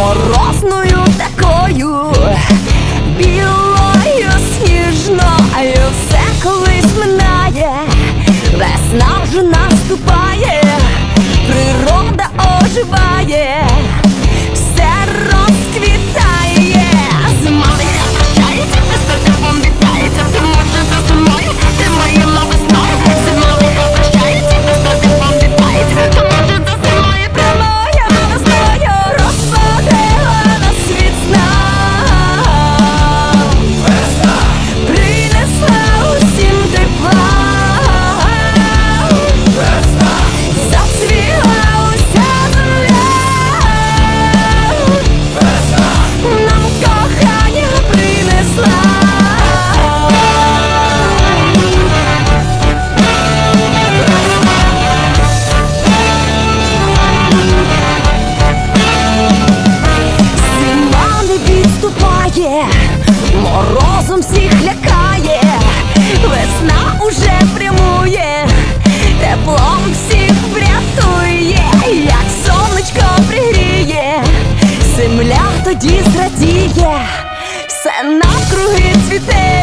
морозної. є, морозом всіх лякає, весна уже прямує, теплом всіх врятує, як сонечко пригріє, земля тоді зрадіє, все навкруги цвіте.